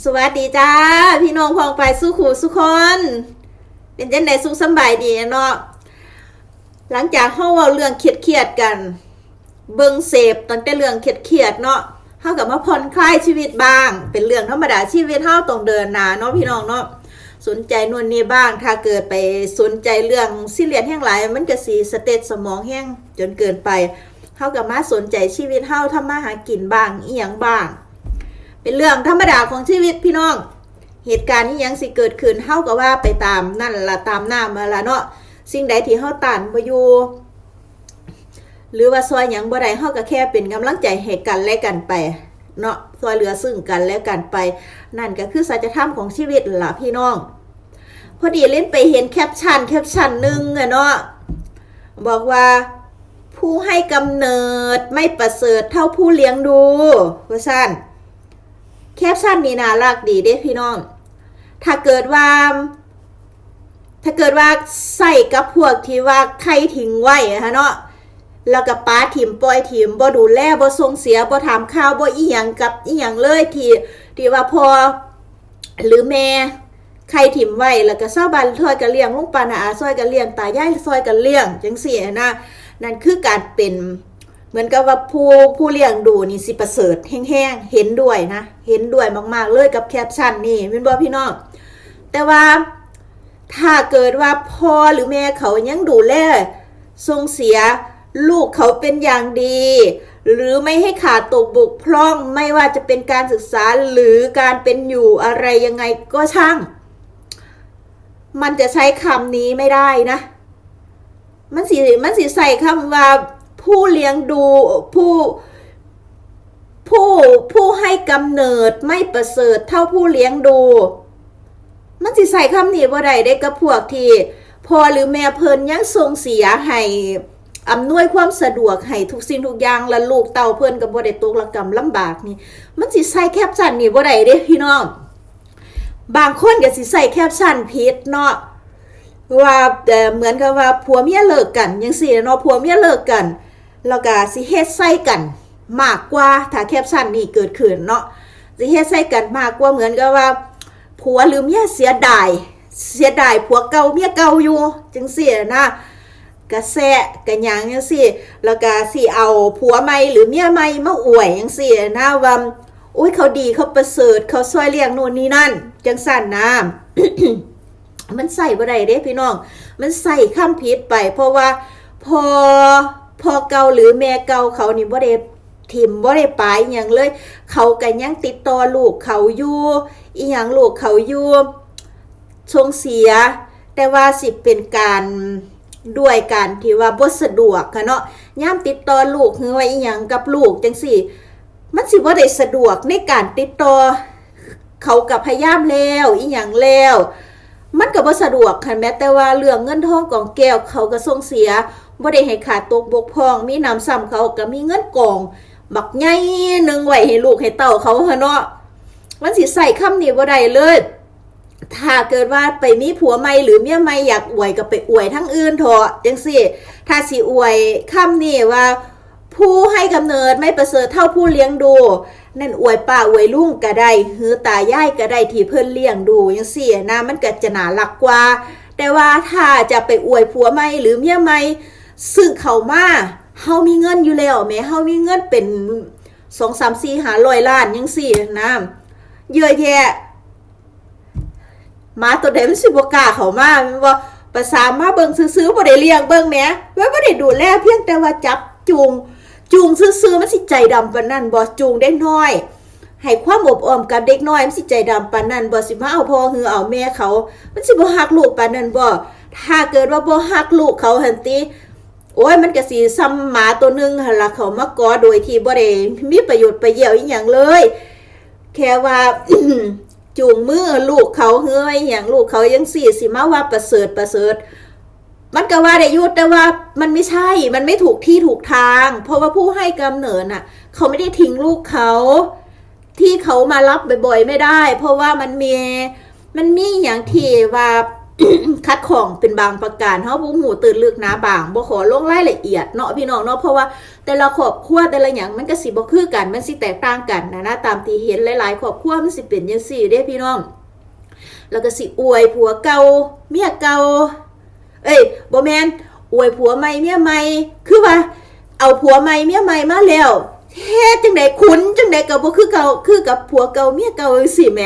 สวัสดีจ้า พี่น้องพองไปสู้ขู่สุคน เป็นจังไดสุขสบายดีเนาะหลังจากเฮาเว้าเรื่องเครียดๆกัน เบิ่งเสพตั้งแต่เรื่องเครียดๆเนาะเฮากับมาผ่อนคลายชีวิตบ้าง เป็นเรื่องธรรมดาชีวิตเฮาต้องเดินหน้าเนาะพี่น้องเนาะสนใจนู่นนี่บ้าง ถ้าเกิดไปสนใจเรื่องซีเรียสแห่งหลาย มันก็สิสเตตสมองแห้งจนเกินไปเฮากับมาสนใจชีวิตเฮาทำมาหากินบ้างเอียงบ้าง เป็นเรื่องธรรมดาของชีวิตพี่น้อง เหตุการณ์นี้ยังสิเกิดขึ้นเฮาก็ว่าไปตามนั่นละตามหน้ามาละเนาะสิ่งใดที่เฮาต้านบ่อยู่หรือว่าซอยหยังบ่ได้เฮาก็แค่เป็นกำลังใจให้กันและกันไปเนาะซอยเหลือซึ่งกันและกันไป นั่นก็คือสัจธรรมของชีวิตล่ะพี่น้อง พอดีเล่นไปเห็นแคปชั่นแคปชั่นหนึ่งอะเนาะบอกว่าผู้ให้กำเนิดไม่ประเสริฐเท่าผู้เลี้ยงดูว่าซั่น แคปชั่นนี้น่ารักดีเด้พี่น้อง ถ้าเกิดว่า ถ้าเกิดว่าใส่กับพวกที่ว่าใครทิ้งไว้อะฮะเนาะแล้วก็ป้าถิ่มปล่อยถิ่มบ่ดูแลบ่ส่งเสียบ่ถามข่าวบ่อีหยังกับอีหยังเลยที่ที่ว่าพอหรือแม่ใครถิ่มไว้แล้วก็เศร้าบ้านซอยกันเลี้ยงลุงปานาอาซอยกันเลี้ยงตายายซอยกันเลี้ยงจังซี่นะนั่นคือการเป็น เหมือนกับว่าผู้ผู้เลี้ยงดูนี่สิประเสริฐแห้งๆเห็นด้วยนะเห็นด้วยมากๆเลยกับแคปชั่นนี่เป็นบ่พี่น้องแต่ว่าถ้าเกิดว่าพ่อหรือแม่เขายังดูแลทรงเสียลูกเขาเป็นอย่างดี หรือไม่ให้ขาดตกบกพร่องไม่ว่าจะเป็นการศึกษาหรือการเป็นอยู่อะไรยังไงก็ช่าง มันจะใช้คำนี้ไม่ได้นะ มันสิมันสิใส่คำว่า ผู้เลี้ยงดูผู้ผู้ผู้ให้กำเนิดไม่ประเสริฐเท่าผู้เลี้ยงดู มันสิใส่คำนี้บ่ได้ได้กับพวกที่พ่อหรือแม่เพิ่นยังทรงเสียให้อำนวยความสะดวกให้ทุกสิ่งทุกอย่างและลูกเต้าเพิ่นก็บ่ได้ตกระกำลำบากนี่ มันสิใส่แคปชั่นนี่บ่ได้เด้พี่น้องบางคนก็สิใส่แคปชั่นผิดเนาะว่าแต่เหมือนกับว่าผัวเมียเลิกกันยังสี่เนาะผัวเมียเลิกกัน แล้วก็สิเฮ็ดใส่กันมากกว่าถ้าแคปชั่นนี่เกิดขึ้นเนาะสิเฮ็ดใส่กันมากกว่าเหมือนกับว่าผัวหรือเมียเสียดายเสียดายผัวเก่าเมียเก่าอยู่จังสี่นะกระแสะกระยังจังสี่แล้วก็สิเอาผัวใหม่หรือเมียใหม่มาอวยจังสี่นะว่าอุ้ยเขาดีเขาประเสริฐเขาช่วยเลี้ยงนู่นนี่นั่น จังสั่นนะมันใส่บ่ได้เด้พี่น้อง มันใส่คำผิดไป เพราะว่าพอ พอเก่าหรือแม่เก่าเขานี่บ่ได้ทิมบ่ได้ปายอย่างเลย เขาก็ยังติดต่อลูกเขาอยู่อีหยังลูกเขาอยู่ชงเสีย แต่ว่าสิเป็นการด้วยการที่ว่าบ่สะดวกค่ะเนาะย่ามติดต่อลูกหรือว่าอีหยังกับลูกจังซี่ มันสิบ่ได้สะดวกในการติดต่อเขากับพยายามแล้วอีหยังแล้ว มันก็บ่สะดวกค่ะแม้แต่ว่าเรื่องเงินทองกองแก้วเขาก็ส่งเสีย บ่ได้ให้ขาดตกบกพร่อง มีน้ำซ้ำเขาก็มีเงินกอง บักใหญ่หนึ่งไว้ให้ลูกให้เต้าเขาเนาะมันสิใส่คำนี้บ่ได้เลยถ้าเกิดว่าไปมีผัวใหม่หรือเมียใหม่อยากอวยก็ไปอวยทั้งอื่นเถอะจังซี่ถ้าสิอวยคำนี้ว่า ผู้ให้กำเนิดไม่ประเสริฐเท่าผู้เลี้ยงดูนั่นอวยป้าอวยลุงก็ได้หือตายายก็ได้ที่เพิ่นเลี้ยงดูจังซี่นะมันก็จะหน่ารักกว่า แต่ว่าถ้าจะไปอวยผัวใหม่หรือเมียใหม่ ซึ่งเขามาเฮามีเงินอยู่แล้วแม้เฮามีเงินเป็น2 3 4 500ล้านจังซี่นะเยอะแยะมาตัวใดมันสิบกาเขามาแม่นบ่ภาษามาเบิ่งซื้อๆบ่ได้เลี้ยงเบิ่งแหมไว้บ่ได้ดูแลเพียงแต่ว่าจับจูงจูงซื้อๆมันสิใจดำปานนั้นบ่จูงเด็กน้อย ให้ความอบอ้อมกับเด็กน้อยมันสิใจดำปานนั้นบ่สิมาเอาพ่อหือเอาแม่เขา มันสิบ่ฮักลูกปานนั้นบ่ถ้าเกิดว่าบ่ฮักลูกเขาหั่นติ โอ้ยมันก็สิซ้ำหมาตัวหนึงหั่นล่ะเขามากอโดยที่บ่ได้มีประโยชน์ประเยี่ยวอีหยังเลย แค่ว่าจูงมือลูกเขาเฮ้ยอย่างลูกเขายังสี่สิมาว่าประเสริฐประเสริฐ มันก็ว่าได้ยุแต่ว่ามันไม่ใช่มันไม่ถูกที่ถูกทาง เพราะว่าผู้ให้กำเนิดน่ะ เขาไม่ได้ทิ้งลูกเขา ที่เขามารับบ่อยๆไม่ได้ เพราะว่ามันมีมันมีอย่างที่ว่า คัดของเป็นบางประการเฮาบ่ฮู้ตื่นลึกหนาบางบ่ขอลงรายละเอียดเนาะพี่น้องเนาะเพราะว่าแต่ละครอบครัวแต่ละหยังมันก็สิบ่คือกันมันสิแตกต่างกันนะนะตามที่เห็นหลายๆครอบครัวมันสิเป็นจังซี่เด้พี่น้อง แล้วก็สิอวยผัวเก่าเมียเก่าเอ้ยบ่แม่นอวยผัวใหม่เมียใหม่คือว่า เอาผัวใหม่เมียใหม่มาแล้วเฮ็ดจังได๋ขุนจังได๋ก็บ่คือเก่าคือกับผัวเก่าเมียเก่าจังซี่แหม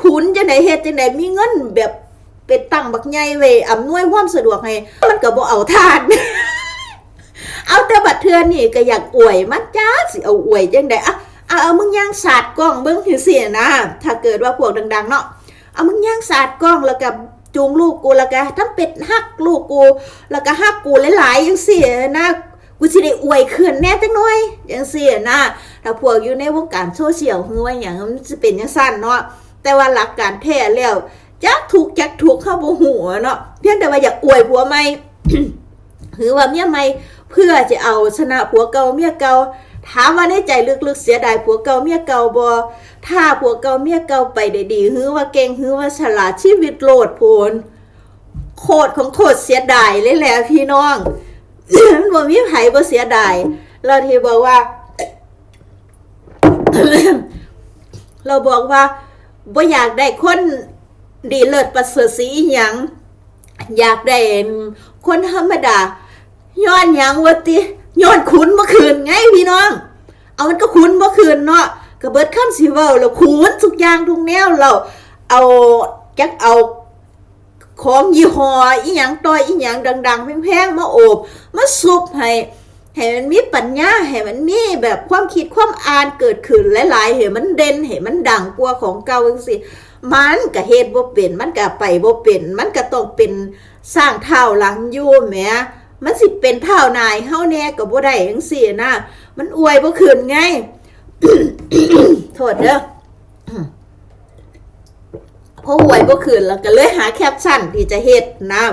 ขุนจังได๋เฮ็ดจังได๋มีเงินแบบ เป็นตังบักใหญ่เว้ยอำนวยความสะดวกให้มันก็บ่เอาทาน เอาแต่บัดเทือนี่ก็อยากอวยมันจ้าสิเอาอวยจังได๋อะเอาเอามึงย่างสาดกล้องเบิ่งจังซี่นะถ้าเกิดว่าพวกดัง ๆ เนาะเอามึงย่างสาดกล้องแล้วก็จูงลูกกูแล้วก็ทำเป็ดฮักลูกกู แล้วก็ฮักกูหลายๆจังซี่นะกูสิได้อวยขึ้นแน่จังหน่อยจังซี่นะถ้าพวกอยู่ในวงการโซเชียลคือว่างมันสิเป็นจังซั่นเนาะแต่ว่าหลักการแท้แล้ว จักถูกจักถูกเข้าบ่ฮู้เนาะเพียงแต่ว่าอยากอวยผัวใหม่หรือว่าเมียใหม่เพื่อจะเอาชนะผัวเก่าเมียเก่าถามว่าในใจลึกๆเสียดายผัวเก่าเมียเก่าบ่ถ้าผัวเก่าเมียเก่าไปได้ดีหือว่าเก่งหือว่าฉลาดชีวิตโลดโพนโคตรของโคตรเสียดายเลยแหละพี่น้องมันบ่มีไผบ่เสียดายเราที่บอกว่า เราบอกว่าบ่อยากได้คน ดีเลิศประเสริฐสีหยังอยากได้คนธรรมดาย้อนหยังวะติย้อนขุนเมื่อคืนไงพี่น้อง เอามันก็ขุนเมื่อคืนเนาะก็เบิดคำสิเว้าแล้วขุนทุกอย่างทุกแนวเราเอาจักเอาของยี่ห้ออีหยังต่อยอีหยังดัง ๆแพงๆมาโอบมาซุบให้ให้มันมีปัญญาให้มันมีแบบความคิดความอ่านเกิดขึ้นหลายๆให้มันเด่นให้มันดังกว่าของเก่าจังซี่ มันก็เฮ็ดบ่เป็นมันก็ไปบ่เป็นมันก็ต้องเป็นสร้างเท้าหลังอยู่แหมมันสิเป็นเท้านายเฮาแน่ก็บ่ได้จังซี่นะมันอวยบ่ขึ้นไงโทษเด้อพอหวยบ่คืนแล้วก็เลยหาแคปชั่นที่จะเฮ็ดนะ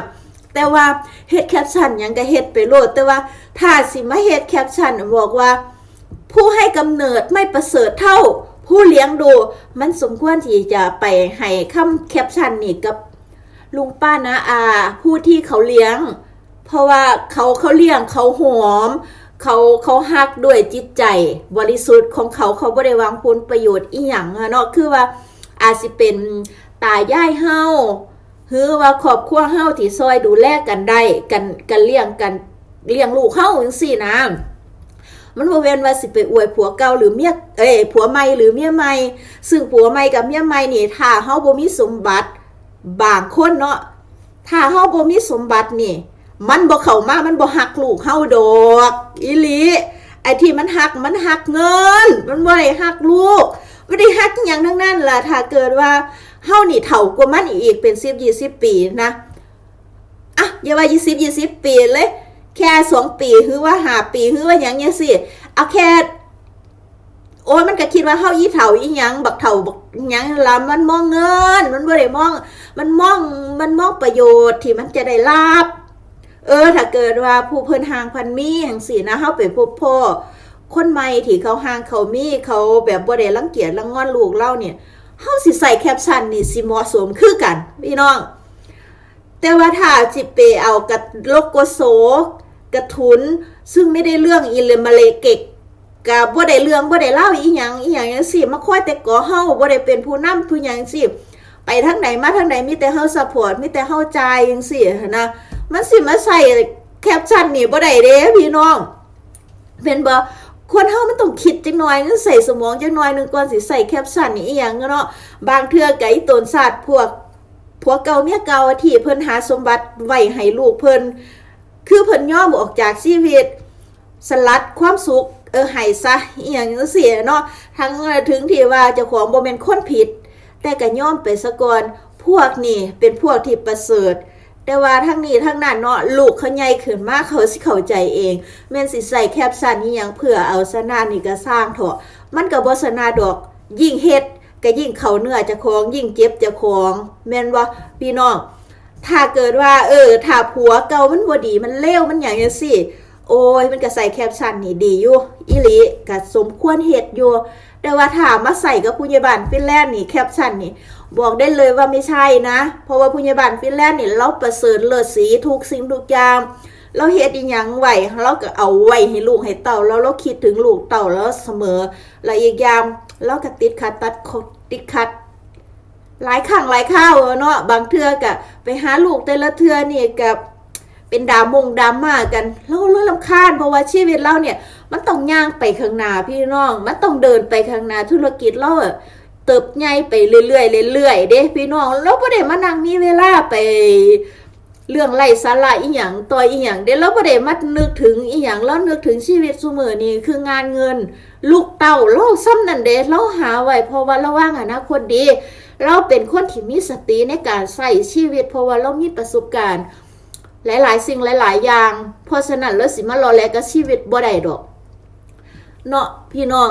แต่ว่าเฮ็ดแคปชั่นยังก็เฮ็ดไปโลด แต่ว่าถ้าสิมาเฮ็ดแคปชั่นบอกว่า ผู้ให้กำเนิดไม่ประเสริฐเท่า ผู้เลี้ยงดูมันสมควรที่จะไปให้คำแคปชั่นนี่กับลุงป้านะอาผู้ที่เขาเลี้ยง เพราะว่าเขาเขาเลี้ยงเขาหอม เขาเขาฮักด้วยจิตใจบริสุทธิ์ของเขาเขาบ่ได้วางผลประโยชน์อีหยังอะเนาะคือว่าอาจสิเป็นตายายเฮาหรือว่าครอบครัวเฮาที่ซอยดูแลกันได้กันกันเลี้ยงกันเลี้ยงลูกเฮาจังซี่นะ มันบ่แม่นว่าสิไปอวยผัวเก่าหรือเมียเอ้ยผัวใหม่หรือเมียใหม่ซึ่งผัวใหม่กับเมียใหม่นี่ถ้าเฮาบ่มีสมบัติบางคนเนาะถ้าเฮาบ่มีสมบัตินี่ มันบ่เข้ามามันบ่ฮักลูกเฮาดอกอีหลีไอ้ที่มันฮักมันฮักเงิน มันบ่ได้ฮักลูกบ่ได้ฮักอย่างทั้งนั้นล่ะถ้าเกิดว่าเฮานี่เฒ่ากว่ามันอีกเป็น10 20 ปีนะอะอย่าว่ายี่สิบยี่สิบปีเลย แค่สองปีหรือว่าหาปีหรือว่าหยังยังสิเอาแค่โอ้ยมันก็คิดว่าเฮายี่เฒ่าอีหยังบักเฒ่าบักหยังละมันมองเงิน มันบ่ได้มอง มันมองมันมองประโยชน์ที่มันจะได้รับเออ ถ้าเกิดว่าผู้เพิ่นห่างพันมีจังซี่นะเฮาไปพบพ่อคนใหม่ที่เขาห่างเขามีเขาแบบบ่ได้รังเกียจรังงอนลูกเราเนี่ยเฮาสิใส่แคปชั่นนี่สิเหมาะสมคือกัน พี่น้อง แต่ว่าถ้าจิไปเอากระโลโกโซ กระทุน ซึ่งไม่ได้เรื่องอิเลมาเลเกกกับบ่ได้เรื่องบ่ได้เล่าอีหยังอีหยังจังซี่มาคอยแต่ก่อเฮาบ่ได้เป็นผู้นำผู้หยังจังซี่ไปทางไหนมาทางไหนมีแต่เฮาซัพพอร์ตมีแต่เฮาใจยจังซี่นะมันสิมาใส่แคปชั่นนี่บ่ได้เด้พี่น้องเป็นบ่คนเฮามันต้องคิดจังหน่อยนึงใส่สมองจังหน่อยหนึงก่อนสิใส่แคปชั่นนี่อีหยังเนาะบางเทื่อไก่ตนศาสตร์พวกผัวเก่าเมียเก่าที่เพิ่นหาสมบัติไว้ให้ลูกเพิ่น คือเพิ่นย่อมออกจากชีวิต สลัดความสุขเออให้ซะอหย่างจังซี่เนาะทั้งถึงที่ว่าเจ้าของบ่แม่นคนผิด แต่ก็ย่อมไปซะก่อนพวกนี่เป็นพวกที่ประเสริฐแต่ว่าทั้งนี้ทั้งนั้นเนาะลูกเขาใหญ่ขึ้นมาเขาสิเข้าใจเองแม่นสิใส่แคปชั่นอีหยังเพื่อเอาสนานี่ก็สร้างเถอะมันก็บ่สนาดอกยิ่งเฮ็ดก็ยิ่งเขาเนื้อจะของยิ่งเจ็บจะของแม่นบ่พี่น้อง ถ้าเกิดว่า เออถ้าผัวเก่ามันบ่ดีมันเลวมันหยังจังซี่โอ้ยมันก็ใส่แคปชั่นนี่ดีอยู่อีลีก็สมควรเฮ็ดอยู่แต่ว่าถามมาใส่กับผู้ใหญ่บ้านฟินแลนด์นี่แคปชั่นนี่บอกได้เลยว่าไม่ใช่นะ เพราะว่าผู้ใหญ่บ้านฟินแลนด์นี่เราประเสริฐเลิศสีทุกสิ่งทุกอย่างเราเฮ็ดอีหยังไหวเราก็เอาไว้ให้ลูกให้เต่าแล้วเราคิดถึงลูกเต่าแล้วเสมอและอีกอย่างเราก็ติดขัดตัดติดขัด หลายครั้งหลายข้าวเนาะบางเทือก็ไปหาลูกแต่ละเทื่อนี่กับเป็นดามงดราม่ากันเราเริ่มลำคาญเพราะว่าชีวิตเราเนี่ย มันต้องย่างไปข้างหน้าพี่น้อง มันต้องเดินไปข้างหน้าธุรกิจเราอะเติบใหญ่ไปเรื่อยๆเรื่อยๆเด้พี่น้องเราบ่ได้มานั่งมีเวลาไปเรื่องไร้สาระอีหยังต่อยอีหยังเดี๋ยวเราบ่ได้มานึกถึงอีหยังเรานึกถึงชีวิตซุมื้อนี้คืองานเงิน ลูกเต้าเราซ้ำนั่นเด้เราหาไว้เพราะว่าเราว่างอนาคตดีเราเป็นคนที่มีสติในการใส่ชีวิต เพราะว่าเรามีประสบการณ์ หลาย ๆ สิ่งหลาย ๆ อย่าง เพราะฉะนั้นเราสิมารอแลกับชีวิตบ่ได้ดอกเนาะพี่น้อง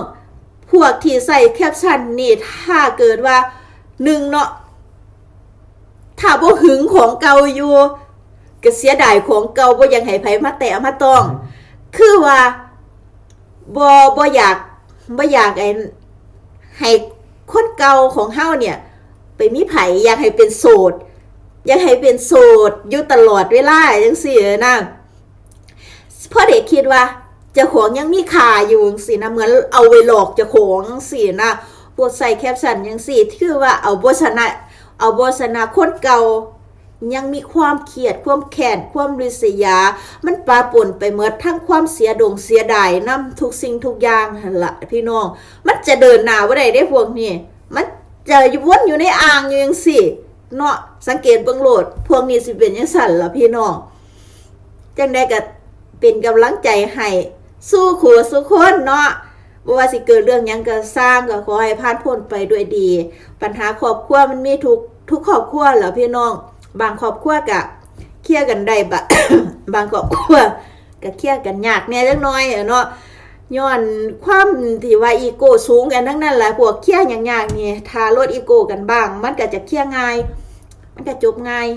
พวกที่ใส่แคปชั่นนี่ถ้าเกิดว่าหนึ่งเนาะถ้าบ่หึงของเก่าอยู่ก็เสียดายของเก่าบ่ยังให้ไผมาแตะมาต้อง คือว่าบ่บ่อยากบ่อยากไอ้ให้คนเก่าของเฮาเนี่ย มีไผอยากให้เป็นโสด อยากให้เป็นโสดอยู่ตลอดเวลาจังซี่นะเพราะเด็กคิดว่าจ้าของยังมีค่าอยู่จังซี่นะเหมือนเอาไว้หลอกจ้าของจังซี่นะพวกใส่แคปชั่นจังซี่คือว่าเอาบ่ชนะเอาบ่ชนะคนเก่ายังมีความเครียดความแค้นความริษยา มันปาปนไปเมดทั้งความเสียดงเสียดายนํทุกสิ่งทุกอย่างหละพี่น้อง มันจะเดินหนาบ่ได้ได้พวกนี้ จะวนอยู่ในอ่างอยู่จังซี่เนาะสังเกตเบิ่งโหลด พวกนี้สิเป็นจังซั่นละพี่น้องจังได้ก็เป็นกำลังใจให้สู้ขัวสู้คนเนาะบ่ว่าสิเกิดเรื่องยังก็สร้างก็ขอให้ผ่านพ้นไปด้วยดี ปัญหาครอบครัวมันมีทุกทุกครอบครัวแหละพี่น้อง บางครอบครัวก็เคลียร์กันได้บะบางครอบครัวก็เคลียร์กันยากแน่จักน่อยอเนาะ ย้อนความที่ว่าอีโก้สูงกันทั้งนั้นแหละพวกเคลียร์ยากๆนี่ถ้าลดอีโก้กันบ้าง มันก็จะเคลียร์ง่าย มันก็จบง่าย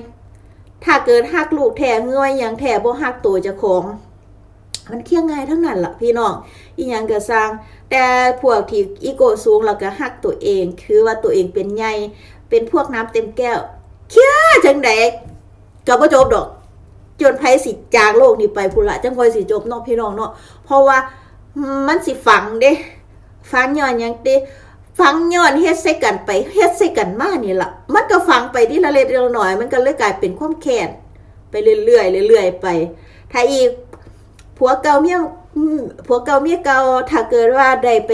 ถ้าเกิดหักลูกแท้เงยอย่างแท้บ่หักตัวจ้าของ มันเคลียร์ง่ายทั้งนั้นล่ะพี่น้องอีหยังก็สร้าง แต่พวกที่อีโก้สูงแล้วก็หักตัวเอง คือว่าตัวเองเป็นใหญ่เป็นพวกน้ำเต็มแก้วเคี้ยจังไดก็บ่จบดอก จนไผสิจากโลกนี้ไปพุ่นละจังค่อยสิจบเนาะพี่น้องเนาะเพราะว่า มันสิฝังเด้ฝังย้อนหยังติฝังย้อนเฮ็ดใส่กันไปเฮ็ดใส่กันมานี่ละมันก็ฝังไปที่ละเล็กละน้อย มันก็เลยกลายเป็นความแค้นไปเรื่อยๆเรื่อยๆไป ถ้าอีกผัวเก่าเมียผัวเก่าเมียเก่าถ้าเกิดว่าได้ไป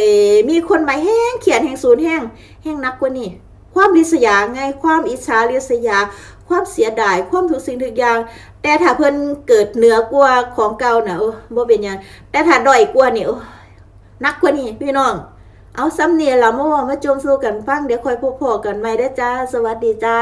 มีคนใหม่แห้งเขียนแห่งศูนย์แห้งแห้งนักกว่านี้ความริษยาไงความอิจฉาริษยา ความเสียดายความทุกสิ่งทุกอย่าง แต่ถ้าเพิ่นเกิดเหนือกว่าของเก่าน่ะโอ้บ่เป็นยังแต่ถ้าด้อยกว่านี่โอ้ยนักกว่านี้พี่น้อง เอาซ้ำเนี่ยล่ะมาเว่ามาจมสู้กันฟังเดี๋ยวคอยพบพอกันใหม่ได้จ้า สวัสดีจ้า